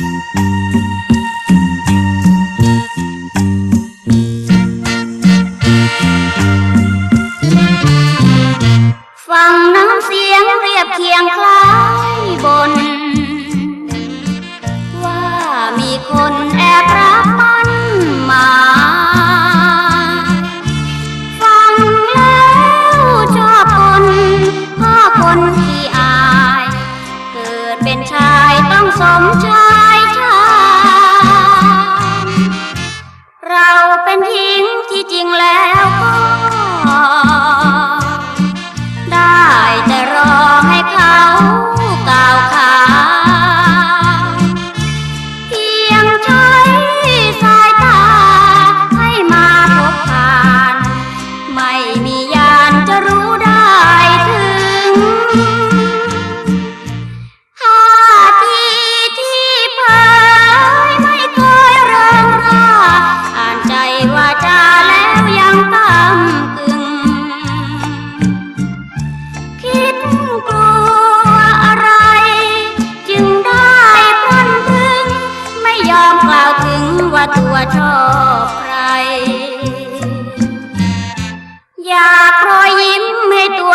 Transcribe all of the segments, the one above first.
ฟังน้ำเสียงเรียบเคียงคล้ายบน ว่ามีคนแอบรักมันมา ฟังแล้วชอบนพ่อคนที่อาย เกิดเป็นชายต้องสมชาย เป็นหญิงที่จริงแล้วาตัวชอบใคร อยากรอยยิ้มให้ตัว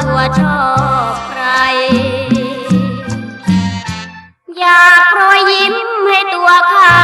ตัวชอบใคร อยากรอยยิ้มให้ตัวเขา